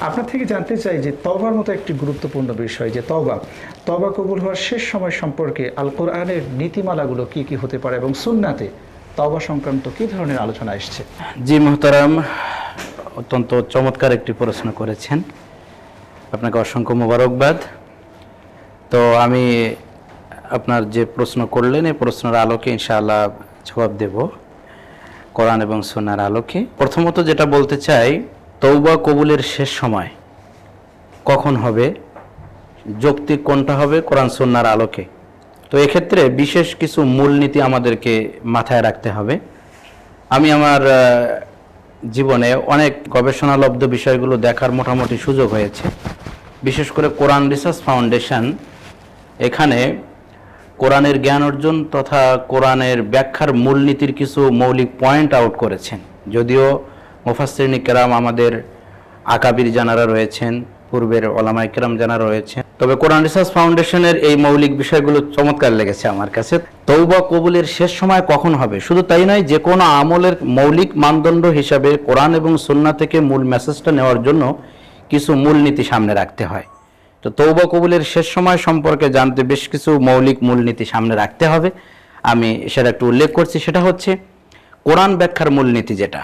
আপনার থেকে জানতে চাই যে তবার মতো একটি গুরুত্বপূর্ণ বিষয়, যে তবা তবা কবুল হওয়ার শেষ সময় সম্পর্কে আল কোরআনের নীতিমালাগুলো কি কি হতে পারে এবং সুন্নাতে তবা সংক্রান্ত কি ধরনের আলোচনা এসছে? জি মোহতারাম, অত্যন্ত চমৎকার একটি প্রশ্ন করেছেন। আপনাকে অসংখ্য মোবারকবাদ। তো আমি আপনার যে প্রশ্ন করলেন, এই প্রশ্নের আলোকে ইনশাআল্লাহ জবাব দেব। কোরআন এবং সোনার আলোকে। প্রথমত যেটা বলতে চাই তৌবা কবুলের শেষ সময় কখন হবে? যৌক্তিক কোনটা হবে? কোরআন সন্ন্যার আলোকে। তো এক্ষেত্রে বিশেষ কিছু মূলনীতি আমাদেরকে মাথায় রাখতে হবে। আমি আমার জীবনে অনেক গবেষণালব্ধ বিষয়গুলো দেখার মোটামুটি সুযোগ হয়েছে। বিশেষ করে কোরআন রিসার্চ ফাউন্ডেশন এখানে কোরআনের জ্ঞান অর্জন তথা কোরআনের ব্যাখ্যার মূলনীতির কিছু মৌলিক পয়েন্ট আউট করেছেন। যদিও মুফাসরিনী কেরাম আমাদের আকাবির জানারা রয়েছেন, পূর্বের ওলামাই কেরাম জানা রয়েছেন। তবে কোরআন রিসার্চ ফাউন্ডেশনের এই মৌলিক বিষয়গুলো চমৎকার লেগেছে আমার কাছে। তৌবা কবুলের শেষ সময় কখন হবে? শুধু তাই নয়, যে কোনো আমলের মৌলিক মানদণ্ড হিসাবে কোরআন এবং সুন্না থেকে মূল মেসেজটা নেওয়ার জন্য কিছু মূলনীতি সামনে রাখতে হয়। তো তৌবা কবুলের শেষ সময় সম্পর্কে জানতে বেশ কিছু মৌলিক মূলনীতি সামনে রাখতে হবে। আমি সেটা একটু উল্লেখ করছি, সেটা হচ্ছে কোরআন ব্যাখ্যার মূলনীতি যেটা।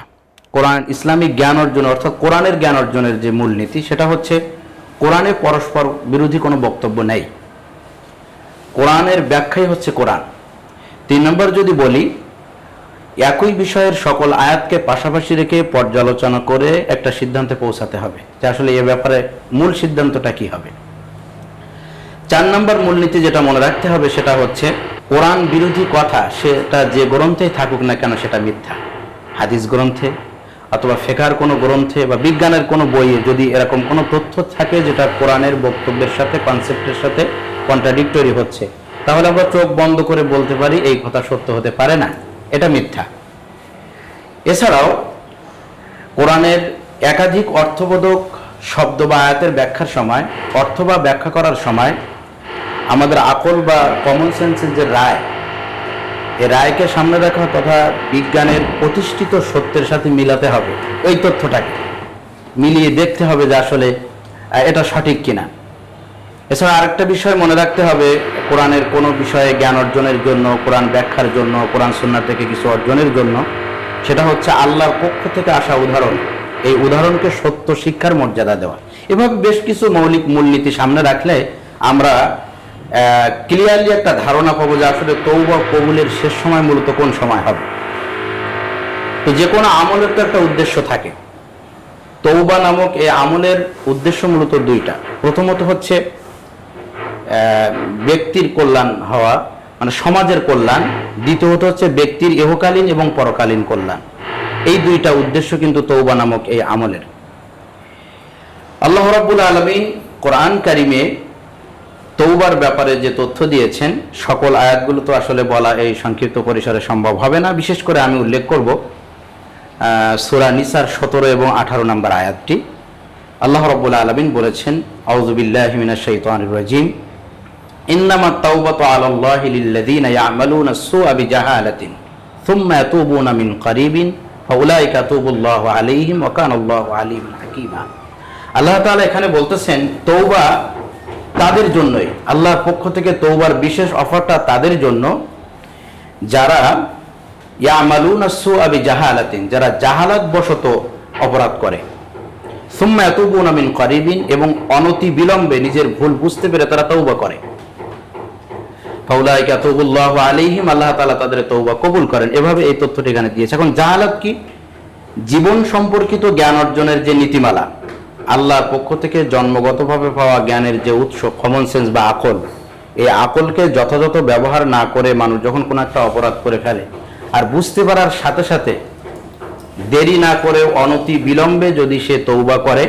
কোরআন ইসলামিক জ্ঞান অর্জন, অর্থাৎ কোরআনের জ্ঞান অর্জনের যে মূলনীতি, সেটা হচ্ছে কোরআনে পরস্পর বিরোধী কোনো বক্তব্য নেই। কোরআনের ব্যাখ্যাই হচ্ছে কোরআন। তিন নম্বর যদি বলি, একই বিষয়ের সকল আয়াতকে পাশাপাশি রেখে পর্যালোচনা করে একটা সিদ্ধান্তে পৌঁছাতে হবে যে আসলে এ ব্যাপারে মূল সিদ্ধান্তটা কি হবে। চার নম্বর মূলনীতি যেটা মনে রাখতে হবে সেটা হচ্ছে, কোরআন বিরোধী কথা সেটা যে গ্রন্থেই থাকুক না কেন সেটা মিথ্যা। হাদিস গ্রন্থে অথবা ফেকার কোনো গ্রন্থে বা বিজ্ঞানের কোনো বইয়ে যদি এরকম কোনো তথ্য থাকে যেটা কোরআনের বক্তব্যের সাথে কনসেপ্টের সাথে কন্ট্রাডিক্টরি হচ্ছে, তাহলে আমরা চোখ বন্ধ করে বলতে পারি এই কথা সত্য হতে পারে না। এটা মিথ্যা। এছাড়াও কোরআনের একাধিক অর্থবোধক শব্দ বা আয়াতের ব্যাখ্যার সময়, অর্থ বা ব্যাখ্যা করার সময় আমাদের আকল বা কমন সেন্সের যে রায় এই রায়কে সামনে রাখা তথা বিজ্ঞানের প্রতিষ্ঠিত সত্যের সাথে মিলাতে হবে, ওই তথ্যটাকে। মিলিয়ে দেখতে হবে যে আসলে এটা সঠিক কিনা। এছাড়া আরেকটা বিষয় মনে রাখতে হবে, কোরআনের কোনো বিষয়ে জ্ঞান অর্জনের জন্য, কোরআন ব্যাখ্যার জন্য, কোরআন সুন্নাহ থেকে কিছু অর্জনের জন্য, সেটা হচ্ছে আল্লাহর পক্ষ থেকে আসা উদাহরণ। এই উদাহরণকে সত্য শিক্ষার মর্যাদা দেওয়া। এভাবে বেশ কিছু মৌলিক মূলনীতি সামনে রাখলে আমরা ক্লিয়ারলি একটা ধারণা পাবো যে আসলে তৌবা কবুলের শেষ সময় মূলত কোন সময় হবে? তো যে কোনো আমলের তো একটা উদ্দেশ্য থাকে। তৌবা নামক এই আমলের উদ্দেশ্য মূলত দুইটা। প্রথমত হচ্ছে ব্যক্তির কল্যাণ হওয়া মানে সমাজের কল্যাণ। দ্বিতীয়ত হচ্ছে ব্যক্তির ইহকালীন এবং পরকালীন কল্যাণ। এই দুইটা উদ্দেশ্য কিন্তু তৌবা নামক এই আমলের। আল্লাহ রাব্বুল আলমিন কোরআন কারিমে তৌবার ব্যাপারে যে তথ্য দিয়েছেন, সকল আয়াতগুলো তো আসলে বলা এই সংক্ষিপ্ত পরিসরে সম্ভব হবে না। বিশেষ করে আমি উল্লেখ করব সুরা নিসার সতেরো এবং আঠারো নম্বর আয়াতটি। আল্লাহ রব্বুল আলমিন বলেছেন আউজুবিল্লাহ মিনাশ শাইতানির রাজিম। ইন্নামা তাওবাতু আলাল্লাহি লিল্লাযীনা ইয়ামালুনা সুআ বিজাহালাতিন থুম্মা ইয়াতুবুনা মিন কারিবিন ফাউলাইকা তাতুবুল্লাহু আলাইহিম ওয়া কানাল্লাহু আলিমান হাকীমা। আল্লাহ তাআলা এখানে বলতেছেন তৌবা তাদের জন্যই। আল্লাহর পক্ষ থেকে তৌবার বিশেষ অফারটা তাদের জন্য। যারা ইয়ামালুনা সুআ বিজাহালাতিন, যারা জাহালাত বশত অপরাধ করে। সুম্মা ইয়াতুবুনা মিন কারিবিন, এবং অনতি বিলম্বে নিজের ভুল বুঝতে পেরে তারা তৌবা করে। ফাউলাইকা তাতুবুল্লাহু আলাইহিম, আল্লাহ তাআলা তাদের তৌবা কবুল করেন। এভাবে এই তথ্যটি এখানে দিয়েছে। এখন জাহালাত কি? জীবন সম্পর্কিত জ্ঞান অর্জনের যে নীতিমালা আল্লাহর পক্ষ থেকে জন্মগতভাবে পাওয়া জ্ঞানের যে উৎস কমন সেন্স বা আকল, এই আকলকে যথাযথ ব্যবহার না করে মানুষ যখন কোনো একটা অপরাধ করে ফেলে। আর বুঝতে পারার সাথে সাথে দেরি না করে অনতি বিলম্বে যদি সে তৌবা করে,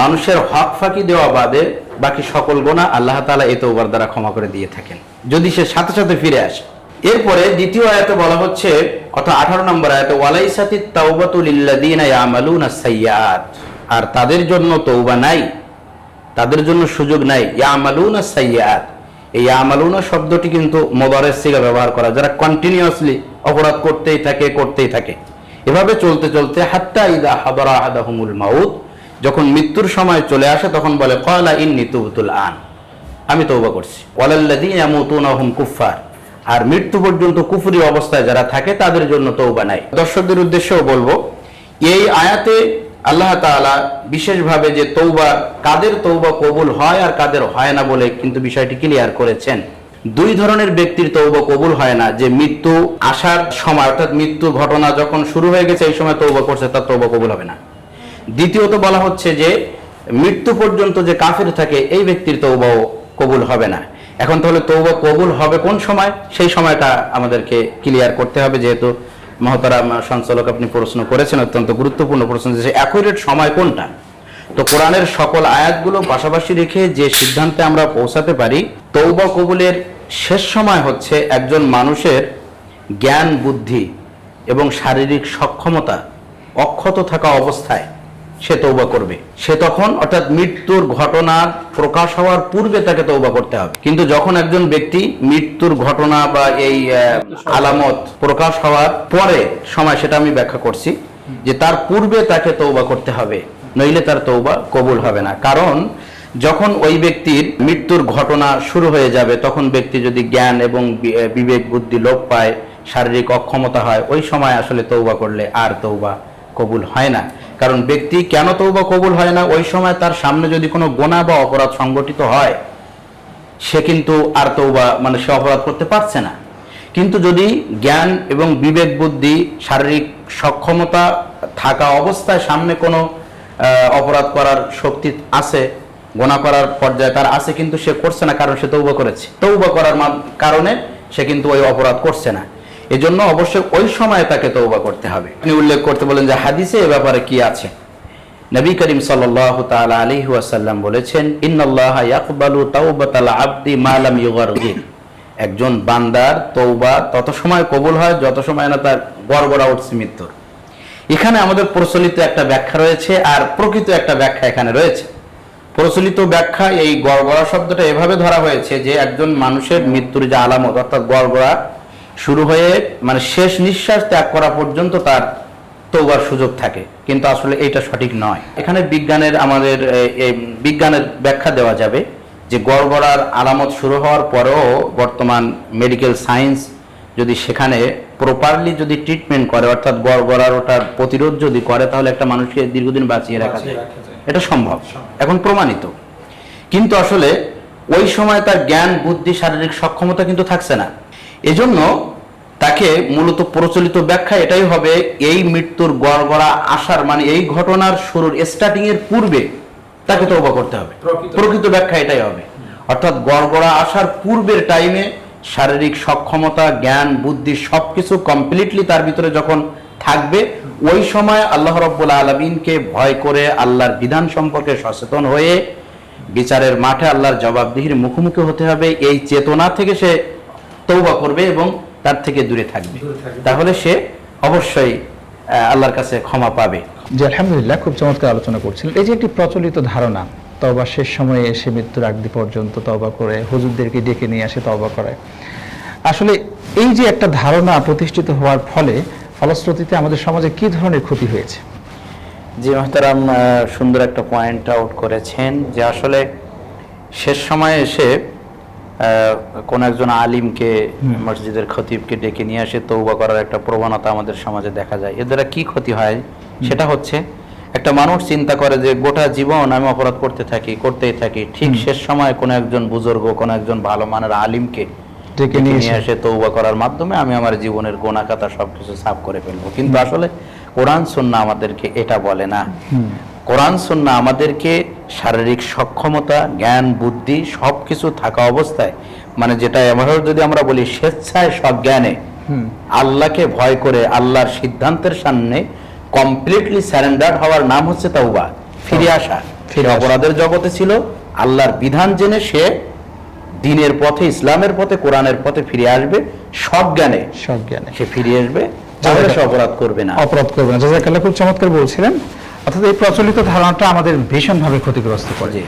মানুষের হক ফাঁকি দেওয়া বাদে বাকি সকল গোনা আল্লাহ তাআলা এ তৌবার দ্বারা ক্ষমা করে দিয়ে থাকেন। যদি সে সাথে সাথে ফিরে আসে। এরপরে দ্বিতীয় আয়াতে বলা হচ্ছে, অর্থাৎ আঠারো নম্বর আয়াতে ওয়ালাইসাতি তাওবাতু লিল্লাযীনা ইয়ামালুনা সাইয়্যাত। আর তাদের জন্য তৌবা নাই, তাদের জন্য সুযোগ নাই। ইয়ামালুনা সাইয়্যাত। এই ইয়ামালুনা শব্দটি কিন্তু মোবারের সিগা ব্যবহার করা, যারা কন্টিনিউয়াসলি অপরাধ করতেই থাকে করতেই থাকে। এভাবে চলতে চলতে হাত্তা ইদা হাদারা আহাদাহুমুল মাউত, যখন মৃত্যুর সময় চলে আসে, তখন বলে কয়লা ইন্নি তুবতুল আন। আমি তৌবা করছি। ওয়ালাল্লাযী ইয়ামুতুনা হুম কুফফার। আর মৃত্যু পর্যন্ত কুফুরি অবস্থায় যারা থাকে, তাদের জন্য তৌবা নাই। দর্শকদের উদ্দেশ্যেও বলব, এই আয়াতে আল্লাহ তাআলা বিশেষভাবে যে তৌবা কাদের তৌবা কবুল হয় আর কাদের হয় না বলে কিন্তু বিষয়টি ক্লিয়ার করেছেন। দুই ধরনের ব্যক্তির তৌবা কবুল হয় না, যে মৃত্যু আসার সময়, অর্থাৎ মৃত্যু ঘটনা যখন শুরু হয়ে গেছে, এই সময় তৌবা করছে, তার তৌবা কবুল হবে না। দ্বিতীয়ত বলা হচ্ছে যে, মৃত্যু পর্যন্ত যে কাফের থাকে, এই ব্যক্তির তৌবাও কবুল হবে না। এখন তাহলে তৌবা কবুল হবে কোন সময়? সেই সময়টা আমাদেরকে ক্লিয়ার করতে হবে, যেহেতু মহতারাম সঞ্চালক আপনি প্রশ্ন করেছেন, অত্যন্ত গুরুত্বপূর্ণ প্রশ্ন যে অ্যাকুরেট সময় কোনটা? তো কোরআনের সকল আয়াতগুলো পাশাপাশি রেখে যে সিদ্ধান্তে আমরা পৌঁছাতে পারি তৌবা কবুলের শেষ সময় হচ্ছে একজন মানুষের জ্ঞান, বুদ্ধি এবং শারীরিক সক্ষমতা অক্ষত থাকা অবস্থায়। সে তৌবা করবে। সে তখন অর্থাৎ মৃত্যুর ঘটনা প্রকাশ হওয়ার পূর্বে তাকে তৌবা করতে হবে। কিন্তু যখন একজন ব্যক্তি মৃত্যুর ঘটনা বা এই আলামত প্রকাশ হওয়ার পরে সময়, সেটা আমি ব্যাখ্যা করছি, যে তার পূর্বে তাকে তৌবা করতে হবে। নইলে তার তৌবা কবুল হবে না। কারণ যখন ওই ব্যক্তির মৃত্যুর ঘটনা শুরু হয়ে যাবে, তখন ব্যক্তি যদি জ্ঞান এবং বিবেক, বুদ্ধি লোপ পায়, শারীরিক অক্ষমতা হয়, ওই সময় আসলে তৌবা করলে আর তৌবা কবুল হয় না। কারণ ব্যক্তি কেন তৌবা কবুল হয় না? ওই সময় তার সামনে যদি কোনো গোনা বা অপরাধ সংগঠিত হয়, সে কিন্তু আর তৌবা মানে সে অপরাধ করতে পারছে না। কিন্তু যদি জ্ঞান এবং বিবেক বুদ্ধি, শারীরিক সক্ষমতা থাকা অবস্থায় সামনে কোনো অপরাধ করার শক্তি আছে, গোনা করার পর্যায়ে তার আছে, কিন্তু সে করছে না, কারণ সে তৌবা করেছে। তৌবা করার কারণে সে কিন্তু ওই অপরাধ করছে না। এজন্য অবশ্যই ওই সময় তাকে তৌবা করতে হবে। আপনি উল্লেখ করতে বলেন যে হাদিসে এ ব্যাপারে কি আছে? নবী করিম সাল্লাল্লাহু তাআলা আলাইহি ওয়াসাল্লাম বলেছেন, ইন্নাল্লাহা ইয়াকবালু তাওবাতাল আবদি মা লাম ইউগারগির একজন বান্দার তৌবা তত সময় কবুল হয় যত সময় না তার গড়গড়া উঠছে মৃত্যুর এখানে আমাদের প্রচলিত একটা ব্যাখ্যা রয়েছে আর প্রকৃত একটা ব্যাখ্যা এখানে রয়েছে। প্রচলিত ব্যাখ্যা এই গড়গড়া শব্দটা এভাবে ধরা হয়েছে যে একজন মানুষের মৃত্যুর যে আলামত অর্থাৎ গড়গড়া শুরু হয়ে মানে শেষ নিঃশ্বাস ত্যাগ করা পর্যন্ত তার তৌবার সুযোগ থাকে। কিন্তু আসলে এটা সঠিক নয়। এখানে বিজ্ঞানের আমাদের বিজ্ঞানের ব্যাখ্যা দেওয়া যাবে যে গড়গড়ার আলামত শুরু হওয়ার পরেও বর্তমান মেডিকেল সায়েন্স যদি সেখানে প্রপারলি যদি ট্রিটমেন্ট করে অর্থাৎ গড়গড়ার ওটার প্রতিরোধ যদি করে তাহলে একটা মানুষকে দীর্ঘদিন বাঁচিয়ে রাখা যায়। এটা সম্ভব। এখন প্রমাণিত। কিন্তু আসলে ওই সময় তার জ্ঞান বুদ্ধি শারীরিক সক্ষমতা কিন্তু থাকছে না। এজন্য তাকে মূলত প্রচলিত ব্যাখ্যা এটাই হবে এই মৃত্যুর গড়গড়া আসার মানে এই ঘটনার শুরুর স্টার্টিং এর পূর্বে তাকে তৌবা করতে হবে। প্রকৃত- ব্যাখ্যা। এটাই হবে। অর্থাৎ গড়গড়া আসার পূর্বের টাইমে শারীরিক সক্ষমতা জ্ঞান বুদ্ধি সবকিছু কমপ্লিটলি তার ভিতরে যখন থাকবে ওই সময় আল্লাহ রব্বুল আলমিনকে ভয় করে আল্লাহর বিধান সম্পর্কে সচেতন হয়ে বিচারের মাঠে আল্লাহর জবাবদিহির মুখোমুখি হতে হবে। এই চেতনা থেকে সে তৌবা করবে এবং তার থেকে দূরে থাকবে। তাহলে সে অবশ্যই আল্লাহর কাছে ক্ষমা পাবে। জি আলহামদুলিল্লাহ খুব চমৎকার আলোচনা করছিলেন এই যে একটি প্রচলিত ধারণা তবা শেষ সময়ে এসে মৃত্যুর আগ পর্যন্ত তবা করে হুজুরদেরকে ডেকে নিয়ে আসে তবা করায় আসলে এই যে একটা ধারণা প্রতিষ্ঠিত হওয়ার ফলে ফলশ্রুতিতে আমাদের সমাজে কি ধরনের ক্ষতি হয়েছে? জি মহতারাম আহ, সুন্দর একটা পয়েন্ট আউট করেছেন যে আসলে শেষ সময়ে এসে কোন একজন আলিমকে মসজিদের খতিবকে ডেকে নিয়ে আসে তৌবা করার একটা প্রবণতা আমাদের সমাজে দেখা যায়। এর দ্বারা কি ক্ষতি হয়? সেটা হচ্ছে একটা মানুষ চিন্তা করে যে গোটা জীবন আমি অপরাধ করতে থাকি করতেই থাকি ঠিক শেষ সময় কোনো একজন বুজুর্গ কোনো একজন ভালো মানের আলিমকে ডেকে নিয়ে। এসে তৌবা করার মাধ্যমে আমি আমার জীবনের গোনা কাতা সবকিছু সাফ করে ফেলব। কিন্তু আসলে কোরআন সুন্না আমাদেরকে এটা বলে না। কোরআন সুন্না আমাদেরকে শারীরিক সক্ষমতা জ্ঞান বুদ্ধি সবকিছু থাকা অবস্থায় মানে যেটা এভাবে যদি আমরা বলি স্বেচ্ছায় সজ্ঞানে আল্লাহকে ভয় করে আল্লাহর সিদ্ধান্তের সামনে কমপ্লিটলি স্যারেন্ডার হওয়ার নাম হচ্ছে তাওবা ফিরে আসা। ফিরে অপরাধের জগতে ছিল আল্লাহর বিধান জেনে সে দিনের পথে ইসলামের পথে কোরআনের পথে ফিরে আসবে সব জ্ঞানে সব জ্ঞানে সে ফিরে আসবে তাহলে সে অপরাধ করবে না। অপরাধ করবে না। জাজাকাল্লাহ খুব চমৎকার বলছিলেন। অর্থাৎ এই প্রচলিত ধারণাটা আমাদের ভীষণভাবে ক্ষতিগ্রস্ত করে।